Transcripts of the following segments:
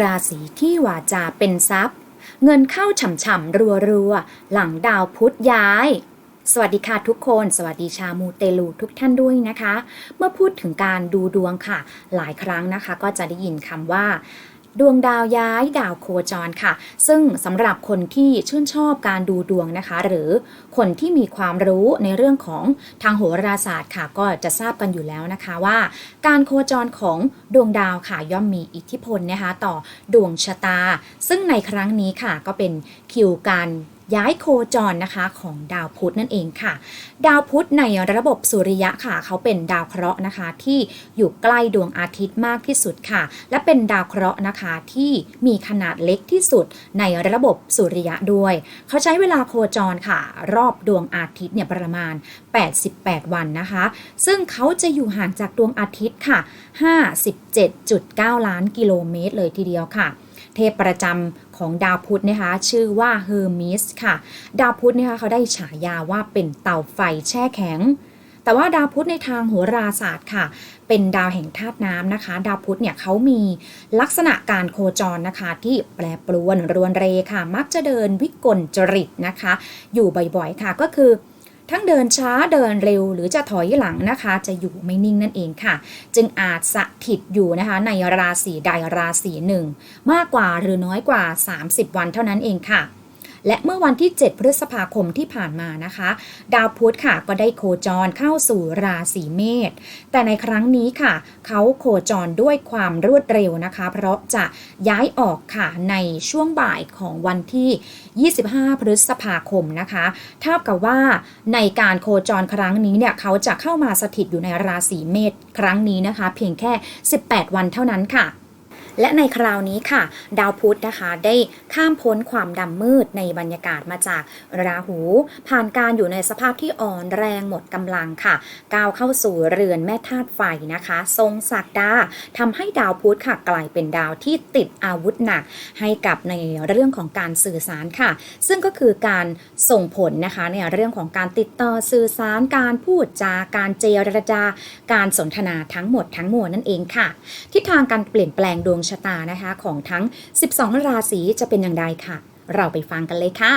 ราศีที่วาจาเป็นทรัพย์ เงินเข้าฉ่ำๆรัวๆ หลังดาวพุธย้าย สวัสดีค่ะทุกคน สวัสดีชาวมูเตลูทุกท่านด้วยนะคะ เมื่อพูดถึงการดูดวงค่ะ หลายครั้งนะคะก็จะได้ยินคำว่า ดวงดาวย้ายดาวโคจรค่ะ ซึ่งสำหรับคนที่ชื่นชอบการดูดวงนะคะ หรือคนที่มีความรู้ในเรื่องของทางโหราศาสตร์ค่ะ ก็จะทราบกันอยู่แล้วนะคะว่า การโคจรของดวงดาวค่ะย่อมมีอิทธิพลนะคะ ต่อดวงชะตา ซึ่งในครั้งนี้ค่ะก็เป็นคิวการ ย้ายโคจรนะคะของดาวพุธนั่นเองค่ะ ดาวพุธในระบบสุริยะค่ะ เขาเป็นดาวเคราะห์นะคะ ที่อยู่ใกล้ดวงอาทิตย์มากที่สุดค่ะ และเป็นดาวเคราะห์นะคะที่มีขนาดเล็กที่สุดในระบบสุริยะด้วย เขาใช้เวลาโคจรค่ะ รอบดวงอาทิตย์เนี่ยประมาณ 88 วันนะคะ ซึ่งเขาจะอยู่ห่างจากดวงอาทิตย์ค่ะ 57.9 ล้านกิโลเมตรเลยทีเดียวค่ะ เทพประจำของดาวพุธนะคะ ชื่อว่าเฮอร์มิสค่ะ ดาวพุธนะคะเขาได้ฉายาว่าเป็นเต่าไฟแช่แข็ง แต่ว่าดาวพุธในทางโหราศาสตร์ค่ะ เป็นดาวแห่งธาตุน้ำนะคะ ดาวพุธเนี่ยเขามีลักษณะการโคจรนะคะ ที่แปรปรวนรวนเรค่ะ มักจะเดินวิกลจริตนะคะ อยู่บ่อยๆค่ะก็คือ ทั้งเดินช้าเดินเร็ว หรือจะถอยหลังนะคะ จะอยู่ไม่นิ่งนั่นเองค่ะ จึงอาจสถิตอยู่นะคะ ในราศีใดราศีหนึ่งมากกว่าหรือน้อยกว่า 30 วันเท่านั้นเองค่ะ และเมื่อวันที่ 7 พฤษภาคมที่ผ่านมานะคะ ดาวพุธค่ะก็ได้โคจรเข้าสู่ราศีเมษแต่ในครั้งนี้ค่ะ เขาโคจรด้วยความรวดเร็วนะคะ เพราะจะย้ายออกค่ะในช่วงบ่ายของวันที่ 25 พฤษภาคมนะคะเท่ากับว่าในการโคจรครั้งนี้เนี่ยเขาจะเข้ามาสถิตอยู่ในราศีเมษครั้งนี้นะคะ เพียงแค่ 18 วันเท่านั้นค่ะ และในคราวนี้ค่ะ ดาวพุธนะคะได้ข้ามพ้นความดำมืดในบรรยากาศมาจากราหู ผ่านการอยู่ในสภาพที่อ่อนแรงหมดกำลังค่ะ ก้าวเข้าสู่เรือนแม่ธาตุไฟนะคะ ทรงศักดาทำให้ดาวพุธค่ะกลายเป็นดาวที่ติดอาวุธหนัก ให้กับในเรื่องของการสื่อสารค่ะ ซึ่งก็คือการส่งผลนะคะในเรื่องของการติดต่อสื่อสารการพูดจาการเจรจาการสนทนาทั้งหมดทั้งมวลนั่นเองค่ะ ทิศทางการเปลี่ยนแปลงดวงชะตานะคะ ของทั้ง 12 ราศีจะเป็นอย่างไรค่ะ เราไปฟังกันเลยค่ะ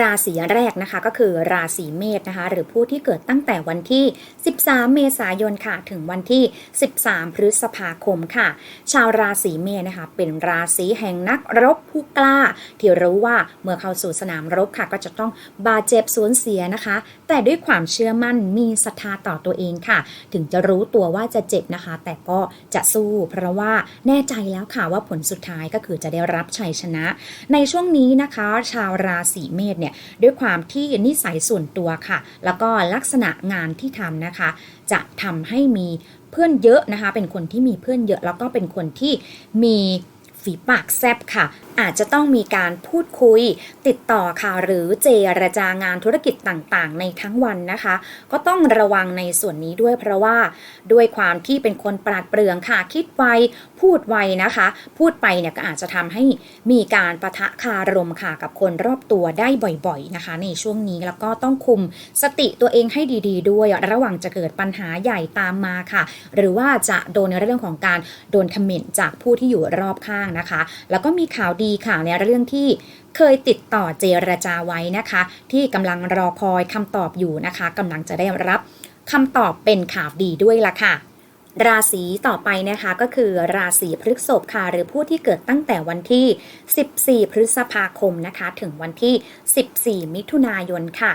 ราศีแรกนะคะก็คือราศีเมษนะคะ หรือผู้ที่เกิดตั้งแต่วันที่ 13 เมษายนค่ะ ถึงวันที่ 13 พฤษภาคมค่ะ ชาวราศีเมษนะคะ เป็นราศีแห่งนักรบผู้กล้า ที่รู้ว่าเมื่อเข้าสู่สนามรบค่ะ ก็จะต้องบาดเจ็บสูญเสียนะคะ แต่ด้วยความเชื่อมั่นมีศรัทธาต่อตัวเองค่ะ ถึงจะรู้ตัวว่าจะเจ็บนะคะ แต่ก็จะสู้ เพราะว่าแน่ใจแล้วค่ะว่าผลสุดท้ายก็คือจะได้รับชัยชนะ ในช่วงนี้นะคะ ชาวราศีเมษเนี่ยด้วยความที่นิสัยส่วนตัวค่ะ แล้วก็ลักษณะงานที่ทำนะคะ จะทำให้มีเพื่อนเยอะนะคะ เป็นคนที่มีเพื่อนเยอะ แล้วก็เป็นคนที่มี ฝีปากแซบค่ะ อาจจะต้องมีการพูดคุย ติดต่อค่ะ หรือเจรจางานธุรกิจต่างๆ ในทั้งวันนะคะ ก็ต้องระวังในส่วนนี้ด้วยเพราะว่า ด้วยความที่เป็นคนปราดเปรื่องค่ะ คิดไว พูดไวนะคะ พูดไปเนี่ยก็อาจจะทำให้มีการประทะคารมค่ะกับคนรอบตัวได้บ่อยๆนะคะ ในช่วงนี้แล้วก็ต้องคุมสติตัวเองให้ดี ๆ ด้วย ระหว่างจะเกิดปัญหาใหญ่ตามมาค่ะ หรือว่าจะโดนในเรื่องของการโดนคอมเมนต์จากผู้ที่อยู่รอบข้างนะคะ แล้วก็มีข่าวดีค่ะในเรื่องที่เคยติดต่อเจรจาไว้นะคะ ที่กำลังรอคอยคำตอบอยู่นะคะกำลังจะได้รับคำตอบเป็นข่าวดีด้วยละค่ะราศีต่อไปนะคะก็คือราศีพฤษภค่ะหรือผู้ที่เกิดตั้งแต่วันที่ 14 พฤษภาคมนะคะ ถึงวันที่ 14 มิถุนายนค่ะ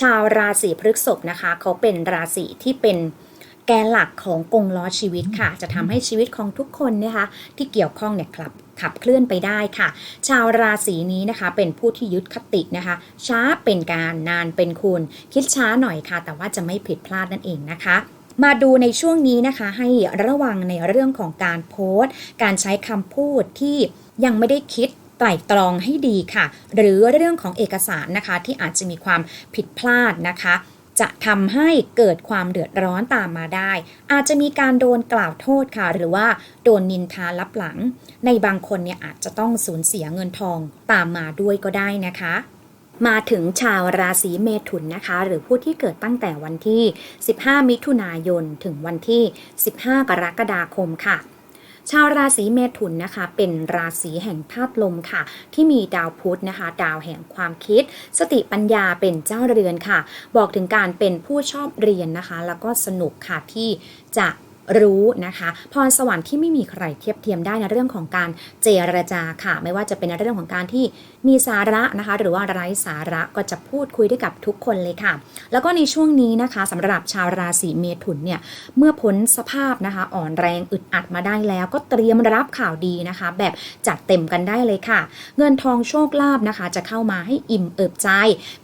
ชาวราศีพฤษภนะคะ เขาเป็นราศีที่เป็น แกนหลักของกงล้อชีวิตค่ะ จะทำให้ชีวิตของทุกคนนะคะที่เกี่ยวข้องเนี่ยครับขับเคลื่อนไปได้ค่ะ ชาวราศีนี้นะคะ เป็นผู้ที่ยึดคตินะคะ ช้าเป็นการนานเป็นคุณ คิดช้าหน่อยค่ะ แต่ว่าจะไม่ผิดพลาดนั่นเองนะคะมาดูในช่วงนี้นะคะให้ระวังในเรื่องของการโพสต์ การใช้คำพูดที่ยังไม่ได้คิดไตร่ตรองให้ดีค่ะ หรือเรื่องของเอกสารนะคะที่อาจจะมีความผิดพลาดนะคะ จะทำให้เกิดความเดือดร้อนตามมาได้ อาจจะมีการโดนกล่าวโทษค่ะ หรือว่าโดนนินทาลับหลัง ในบางคนเนี่ยอาจจะต้องสูญเสียเงินทองตามมาด้วยก็ได้นะคะมาถึงชาวราศีเมถุนนะคะ หรือผู้ที่เกิดตั้งแต่วันที่ 15 มิถุนายน ถึงวันที่ 15 กรกฎาคมค่ะ ชาวราศีเมถุนนะคะ เป็นราศีแห่งธาตุลมค่ะ ที่มีดาวพุธนะคะ ดาวแห่งความคิด สติปัญญาเป็นเจ้าเรือนค่ะ บอกถึงการเป็นผู้ชอบเรียนนะคะ แล้วก็สนุกค่ะที่จะ รู้นะคะ พรสวรรค์ที่ไม่มีใครเทียบเทียมได้ในเรื่องของการเจรจาค่ะ ไม่ว่าจะเป็นในเรื่องของการที่มีสาระนะคะ หรือว่าไร้สาระก็จะพูดคุยได้กับทุกคนเลยค่ะ แล้วก็ในช่วงนี้นะคะสำหรับชาวราศีเมถุนเนี่ยเมื่อพ้นสภาพนะคะ อ่อนแรงอึดอัดมาได้แล้ว ก็เตรียมรับข่าวดีนะคะ แบบจัดเต็มกันได้เลยค่ะ เงินทองโชคลาภนะคะ จะเข้ามาให้อิ่มเอิบใจ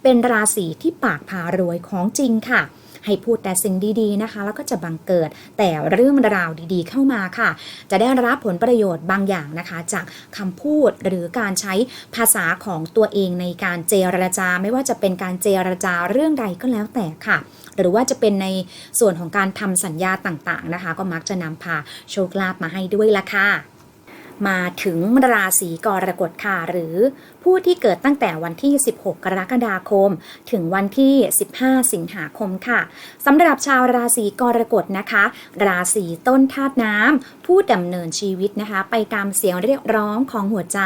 เป็นราศีที่ปากพารวยของจริงค่ะ ให้พูดแต่สิ่งดีๆนะคะ แล้วก็จะบังเกิดแต่เรื่องราวดีๆ เข้ามาค่ะ จะได้รับผลประโยชน์บางอย่างนะคะ จากคำพูดหรือการใช้ภาษาของตัวเองในการเจรจา ไม่ว่าจะเป็นการเจรจาเรื่องใดก็แล้วแต่ค่ะ หรือว่าจะเป็นในส่วนของการทำสัญญาต่างๆนะคะ ก็มักจะนำพาโชคลาภมาให้ด้วยละค่ะ มาถึงราศีกรกฎค่ะหรือผู้ที่เกิดตั้งแต่วันที่ 16 กรกฎาคม ถึงวันที่ 15 สิงหาคมค่ะสำหรับชาวราศีกรกฎนะคะ ราศีต้นธาตุน้ำผู้ดำเนินชีวิตนะคะ ไปตามเสียงเรียกร้องของหัวใจ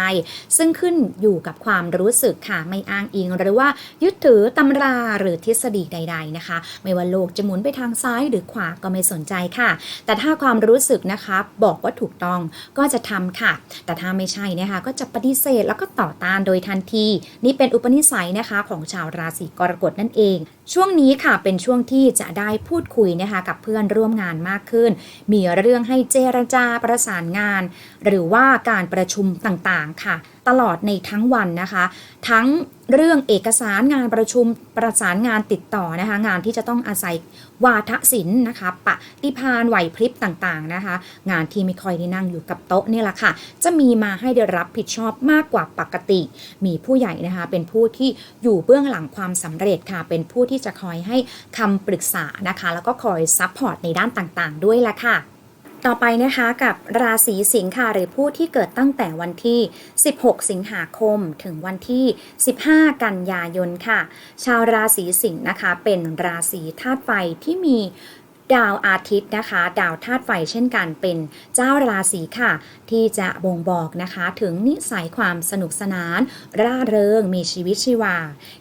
ซึ่งขึ้นอยู่กับความรู้สึกค่ะไม่อ้างอิง หรือว่ายึดถือตำราหรือทฤษฎีใด ๆนะคะ ไม่ว่าโลกจะหมุนไปทางซ้ายหรือขวาก็ไม่สนใจค่ะ แต่ถ้าความรู้สึกนะคะบอกว่าถูกต้องก็จะทำค่ะแต่ถ้าไม่ใช่นะคะก็จะปฏิเสธแล้วก็ต่อต้านโดยทันที นี่เป็นอุปนิสัยนะคะของชาวราศีกรกฎนั่นเอง ช่วงนี้ค่ะเป็นช่วงที่จะได้พูดคุยนะคะกับเพื่อนร่วมงานมากขึ้น มีเรื่องให้เจรจาประสานงาน หรือว่าการประชุมต่างๆค่ะ ตลอดในทั้งวันนะคะ ทั้งเรื่องเอกสารงานประชุมประสานงานติดต่อนะคะ งานที่จะต้องอาศัยวาทศิลป์นะคะปะฏิพานไหวพริบต่างๆนะคะ งานที่ไม่ค่อยได้นั่งอยู่กับโต๊ะนี่แหละค่ะ จะมีมาให้ได้รับผิดชอบมากกว่าปกติ มีผู้ใหญ่นะคะ เป็นผู้ที่อยู่เบื้องหลังความสำเร็จค่ะ เป็นผู้ที่ที่จะคอยให้คำปรึกษานะคะ แล้วก็คอยซัพพอร์ตในด้านต่างๆ ด้วยละค่ะต่อไปนะคะกับราศีสิงค์ค่ะหรือผู้ที่เกิดตั้งแต่วันที่ 16 สิงหาคม ถึงวันที่ 15 กันยายนค่ะ ชาวราศีสิงค์นะคะ เป็นราศีธาตุไฟที่มี ดาวอาทิตย์นะคะ ดาวธาตุไฟเช่นกันเป็นเจ้าราศีค่ะ ที่จะบ่งบอกนะคะ ถึงนิสัยความสนุกสนาน ร่าเริงมีชีวิตชีวา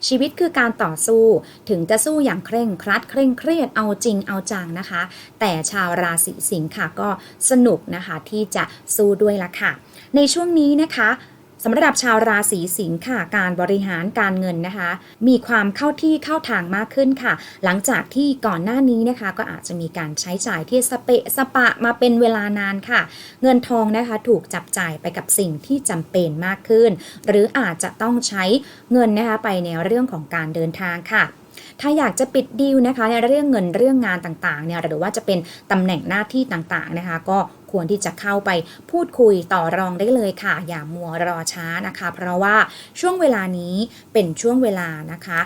ชีวิตคือการต่อสู้ถึงจะสู้อย่างเคร่งครัด เคร่งเครียดเอาจริงเอาจังนะคะ แต่ชาวราศีสิงค์ค่ะก็สนุกนะคะที่จะสู้ด้วยละค่ะ ในช่วงนี้นะคะ สำหรับชาวราศีสิงค์ค่ะ การบริหารการเงินนะคะ มีความเข้าที่เข้าทางมากขึ้นค่ะ หลังจากที่ก่อนหน้านี้นะคะ ก็อาจจะมีการใช้จ่ายที่สเปะสปะมาเป็นเวลานานค่ะ เงินทองนะคะถูกจับจ่ายไปกับสิ่งที่จำเป็นมากขึ้น หรืออาจจะต้องใช้เงินนะคะไปในเรื่องของการเดินทางค่ะถ้าอยากจะปิดดีลนะคะในเรื่องเงินเรื่องงานต่างๆเนี่ยหรือว่าจะเป็นตำแหน่งหน้าที่ต่างๆนะคะ ก็ ควรที่จะเข้าไปพูดคุยต่อรองได้เลยค่ะ อย่ามัวรอช้านะคะ เพราะว่าช่วงเวลานี้เป็นช่วงเวลานะคะ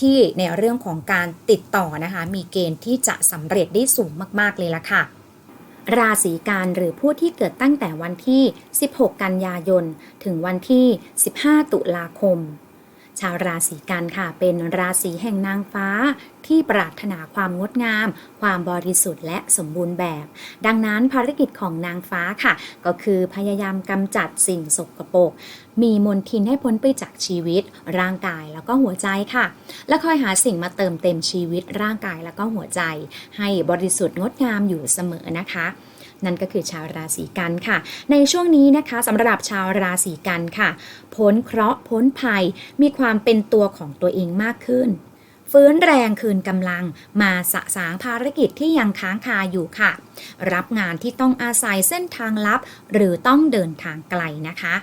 ที่ในเรื่องของการติดต่อนะคะ มีเกณฑ์ที่จะสำเร็จได้สูงมากๆเลยละค่ะ ราศีกันหรือผู้ที่เกิดตั้งแต่วันที่ 16 กันยายน ถึงวันที่ 15 ตุลาคม ชาวราศีกันค่ะ เป็นราศีแห่งนางฟ้าที่ปรารถนาความงดงาม ความบริสุทธิ์และสมบูรณ์แบบ ดังนั้นภารกิจของนางฟ้าค่ะ ก็คือพยายามกำจัดสิ่งสกปรกมีมนทินให้พ้นไปจากชีวิต ร่างกายแล้วก็หัวใจค่ะ และคอยหาสิ่งมาเติมเต็มชีวิตร่างกายแล้วก็หัวใจ ให้บริสุทธิ์งดงามอยู่เสมอนะคะ นั่นก็คือชาวราศีกันค่ะ ในช่วงนี้นะคะสำหรับชาวราศีกันค่ะ พ้นเคราะห์พ้นภัยมีความเป็นตัวของตัวเองมากขึ้นฟื้นแรงคืนกำลังมาสะสางภารกิจที่ยังค้างคาอยู่ค่ะ รับงานที่ต้องอาศัยเส้นทางลับ หรือต้องเดินทางไกลนะคะ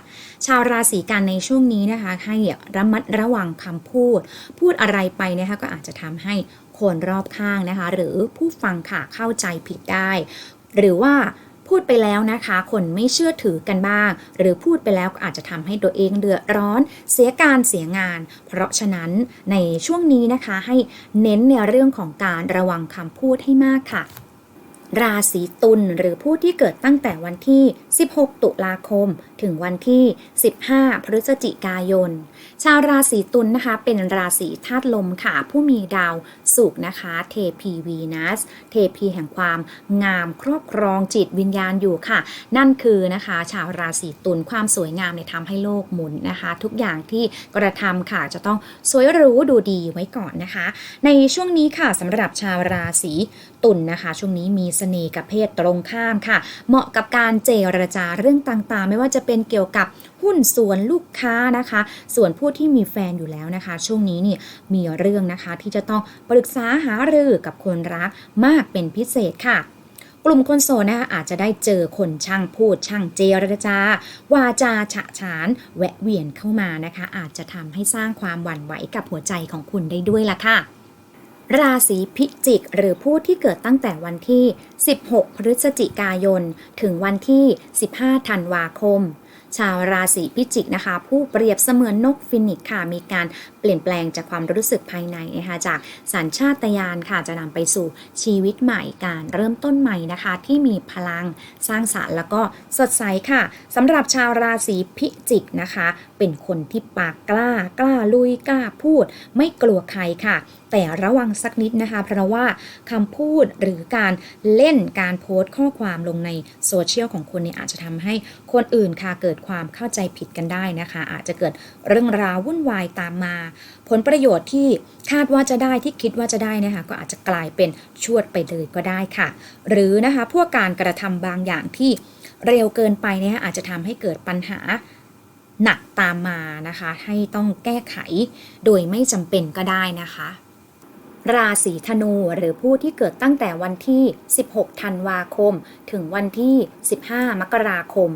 ชาวราศีกันในช่วงนี้นะคะ ให้ระมัดระวังคำพูด พูดอะไรไปนะคะก็อาจจะทำให้คนรอบข้างนะคะ หรือผู้ฟังค่ะเข้าใจผิดได้ หรือว่าพูดไปแล้วนะคะ คนไม่เชื่อถือกันบ้าง หรือพูดไปแล้วก็อาจจะทำให้ตัวเองเดือดร้อน เสียการเสียงาน เพราะฉะนั้นในช่วงนี้นะคะให้เน้นในเรื่องของการระวังคำพูดให้มากค่ะ ราศีตุลหรือผู้ที่เกิดตั้งแต่วันที่ 16 ตุลาคม ถึงวันที่ 15 พฤศจิกายน ชาวราศีตุลนะคะ เป็นราศีธาตุลมค่ะ ผู้มีดาวสุกนะคะ เทพีวีนัส เทพีแห่งความงามครอบครองจิตวิญญาณอยู่ค่ะ นั่นคือนะคะ ชาวราศีตุลความสวยงามเนี่ยทำให้โลกหมุนนะคะ ทุกอย่างที่กระทำค่ะจะต้องสวยหรูดูดีไว้ก่อนนะคะ ในช่วงนี้ค่ะสำหรับชาวราศีตุลนะคะ ช่วงนี้มีสน่ห์กับเพศตรงข้ามค่ะ เหมาะกับการเจรจาเรื่องต่างๆ ไม่ว่าจะเป็นเกี่ยวกับหุ้นส่วนลูกค้านะคะ ส่วนผู้ที่มีแฟนอยู่แล้วนะคะ ช่วงนี้นี่มีเรื่องนะคะที่จะต้องปรึกษาหารือกับคนรักมากเป็นพิเศษค่ะกลุ่มคนโสดนะคะอาจจะได้เจอคนช่างพูดช่างเจรจา วาจาฉะฉาน แวะเวียนเข้ามานะคะ อาจจะทำให้สร้างความหวั่นไหวกับหัวใจของคุณได้ด้วยล่ะค่ะ ราศีพิจิก หรือผู้ที่เกิดตั้งแต่วันที่ 16 พฤศจิกายน ถึงวันที่ 15 ธันวาคม ชาวราศีพิจิกนะคะ ผู้เปรียบเสมือนนกฟินิกค่ะ มีการเปลี่ยนแปลงจากความรู้สึกภายในนะคะจากสัญชาตญาณค่ะจะนำไปสู่ชีวิตใหม่การเริ่มต้นใหม่นะคะ ที่มีพลังสร้างสารรค์แล้วก็สดใสค่ะสำหรับชาวราศีพิจิกนะคะ เป็นคนที่ปากกล้ากล้าลุยกล้าพูด ไม่กลัวใครค่ะ แต่ระวังสักนิดนะคะ เพราะว่าคำพูดหรือการเล่นการโพสต์ข้อความลงในโซเชียลของคุณเนี่ยอาจจะทำให้คนอื่นค่ะเกิดความเข้าใจผิดกันได้นะคะ อาจจะเกิดเรื่องราววุ่นวายตามมา ผลประโยชน์ที่คาดว่าจะได้ที่คิดว่าจะได้นะคะ ก็อาจจะกลายเป็นชวดไปเลยก็ได้ค่ะ หรือนะคะพวกการกระทำบางอย่างที่เร็วเกินไปเนี่ยอาจจะทำให้เกิดปัญหาหนักตามมานะคะ ให้ต้องแก้ไขโดยไม่จำเป็นก็ได้นะคะ ราศีธนูหรือผู้ที่เกิดตั้งแต่วันที่ 16 ธันวาคม ถึงวันที่ 15 มกราคม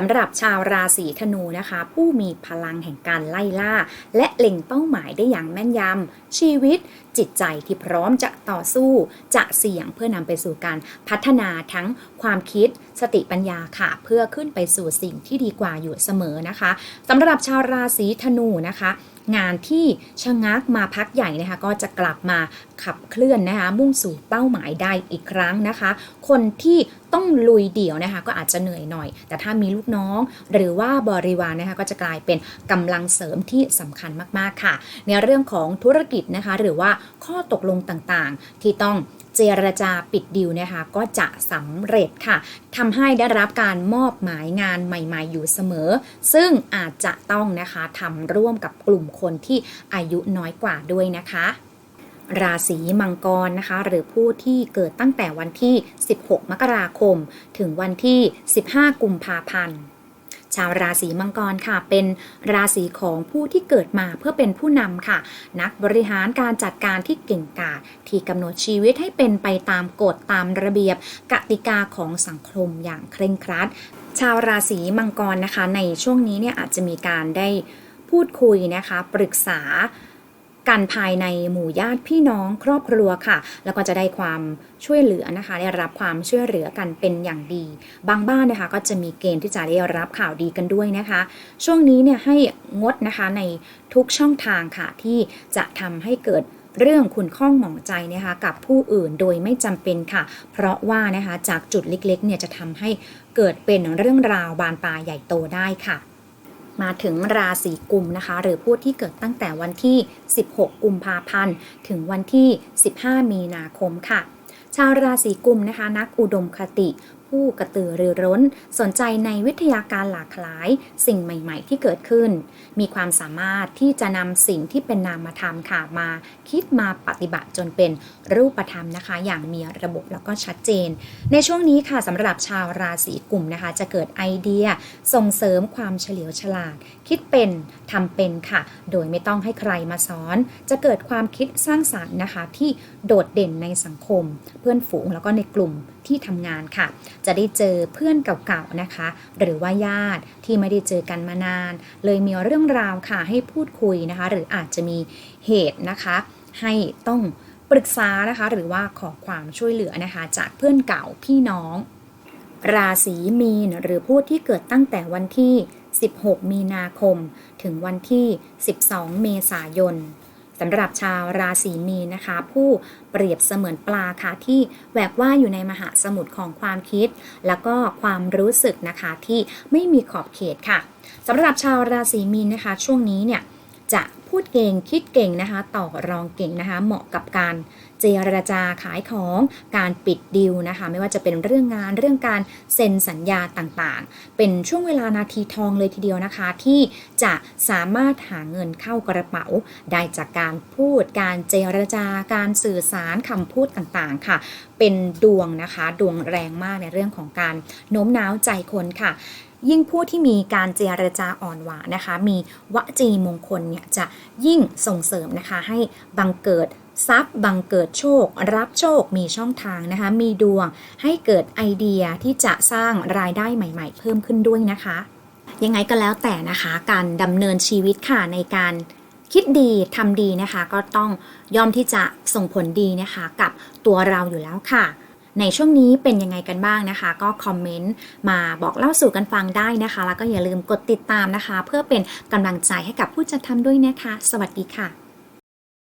สำหรับชาวราศีธนูนะคะ ผู้มีพลังแห่งการไล่ล่า และเล็งเป้าหมายได้อย่างแม่นยำชีวิต จิตใจที่พร้อมจะต่อสู้จะเสี่ยงเพื่อนำไปสู่การพัฒนาทั้งความคิดสติปัญญาค่ะ เพื่อขึ้นไปสู่สิ่งที่ดีกว่าอยู่เสมอนะคะสำหรับชาวราศีธนูนะคะงานที่ชะงักมาพักใหญ่นะคะก็จะกลับมาขับเคลื่อนนะคะมุ่งสู่เป้าหมายได้อีกครั้งนะคะ คนที่ต้องลุยเดี่ยวนะคะก็อาจจะเหนื่อยหน่อย แต่ถ้ามีลูกน้องหรือว่าบริวารนะคะก็จะกลายเป็นกำลังเสริมที่สำคัญมากๆค่ะ ในเรื่องของธุรกิจนะคะหรือว่าข้อตกลงต่างๆ ที่ต้องเจรจาปิดดิวนะคะ ก็จะสำเร็จค่ะทำให้ได้รับการมอบหมายงานใหม่ๆ อยู่เสมอ ซึ่งอาจจะต้องนะคะทำร่วมกับกลุ่มคนที่อายุน้อยกว่าด้วยนะคะราศีมังกรนะคะ หรือผู้ที่เกิดตั้งแต่วันที่ 16 มกราคม ถึงวันที่ 15 กุมภาพันธ์ ชาวราศีมังกรค่ะ เป็นราศีของผู้ที่เกิดมาเพื่อเป็นผู้นำค่ะ นักบริหารการจัดการที่เก่งกาจที่กำหนดชีวิตให้เป็นไปตามกฎตามระเบียบกติกาของสังคมอย่างเคร่งครัด ชาวราศีมังกรนะคะ ในช่วงนี้เนี่ยอาจจะมีการได้พูดคุยนะคะ ปรึกษา กันภายในหมู่ญาติพี่น้องครอบครัวค่ะ แล้วก็จะได้ความช่วยเหลือนะคะ ได้รับความช่วยเหลือกันเป็นอย่างดี บางบ้านนะคะ ก็จะมีเกณฑ์ที่จะได้รับข่าวดีกันด้วยนะคะ ช่วงนี้เนี่ยให้งดนะคะในทุกช่องทางค่ะ ที่จะทำให้เกิดเรื่องขุนข้องหมองใจนะคะกับผู้อื่นโดยไม่จำเป็นค่ะ เพราะว่านะคะจากจุดเล็กๆเนี่ยจะทำให้เกิดเป็นเรื่องราวบานปลายใหญ่โตได้ค่ะ มาถึงราศีกุมนะคะ หรือผู้ที่เกิดตั้งแต่วันที่ 16 กุมภาพันธ์ ถึงวันที่ 15 มีนาคมค่ะ ชาวราศีกุมนะคะ นักอุดมคติ ผู้กระตือรือร้น สนใจในวิทยาการหลากหลาย สิ่งใหม่ ๆ ที่เกิดขึ้น มีความสามารถที่จะนำสิ่งที่เป็นนามธรรมค่ะมาคิดมาปฏิบัติจนเป็นรูปธรรมนะคะ อย่างมีระบบแล้วก็ชัดเจน ในช่วงนี้ค่ะสำหรับชาวราศีกุมนะคะ จะเกิดไอเดียส่งเสริมความเฉลียวฉลาด คิดเป็นทำเป็นค่ะ โดยไม่ต้องให้ใครมาสอน จะเกิดความคิดสร้างสรรค์นะคะ ที่โดดเด่นในสังคม เพื่อนฝูงแล้วก็ในกลุ่ม ที่ทำงานค่ะ จะได้เจอเพื่อนเก่าๆนะคะ หรือว่าญาติที่ไม่ได้เจอกันมานาน เลยมีเรื่องราวค่ะให้พูดคุยนะคะ หรืออาจจะมีเหตุนะคะ ให้ต้องปรึกษานะคะ หรือว่าขอความช่วยเหลือนะคะ จากเพื่อนเก่าพี่น้อง ราศีมีนหรือผู้ที่เกิดตั้งแต่วันที่ 16 มีนาคม ถึงวันที่ 12 เมษายน สำหรับชาวราศีมีนนะคะ ผู้เปรียบเสมือนปลาค่ะที่แหวกว่าอยู่ในมหาสมุทรของความคิด แล้วก็ความรู้สึกนะคะที่ไม่มีขอบเขตค่ะสำหรับชาวราศีมีนนะคะ ช่วงนี้เนี่ยจะ พูดเก่งคิดเก่งนะคะ ต่อรองเก่งนะคะ เหมาะกับการเจรจาขายของการปิดดีลนะคะ ไม่ว่าจะเป็นเรื่องงานเรื่องการเซ็นสัญญาต่างๆ เป็นช่วงเวลานาทีทองเลยทีเดียวนะคะ ที่จะสามารถหาเงินเข้ากระเป๋า ได้จากการพูด การเจรจาการสื่อสารคำพูดต่างๆค่ะ เป็นดวงนะคะ ดวงแรงมากในเรื่องของการโน้มน้าวใจคนค่ะ ยิ่งผู้ที่มีการเจรจาอ่อนหวานนะคะ มีวจีมงคลเนี่ยจะยิ่งส่งเสริมนะคะให้บังเกิดทรัพย์บังเกิดโชค รับโชคมีช่องทางนะคะ มีดวงให้เกิดไอเดียที่จะสร้างรายได้ใหม่ ๆ เพิ่มขึ้นด้วยนะคะ ยังไงก็แล้วแต่นะคะ การดำเนินชีวิตค่ะในการคิดดีทำดีนะคะ ก็ต้องย่อมที่จะส่งผลดีนะคะ กับตัวเราอยู่แล้วค่ะ ในช่วงนี้เป็นยังไงกันบ้างนะคะ ก็คอมเมนต์มาบอกเล่าสู่กันฟังได้นะคะ แล้วก็อย่าลืมกดติดตามนะคะ เพื่อเป็นกำลังใจให้กับผู้จัดทำด้วยนะคะ สวัสดีค่ะ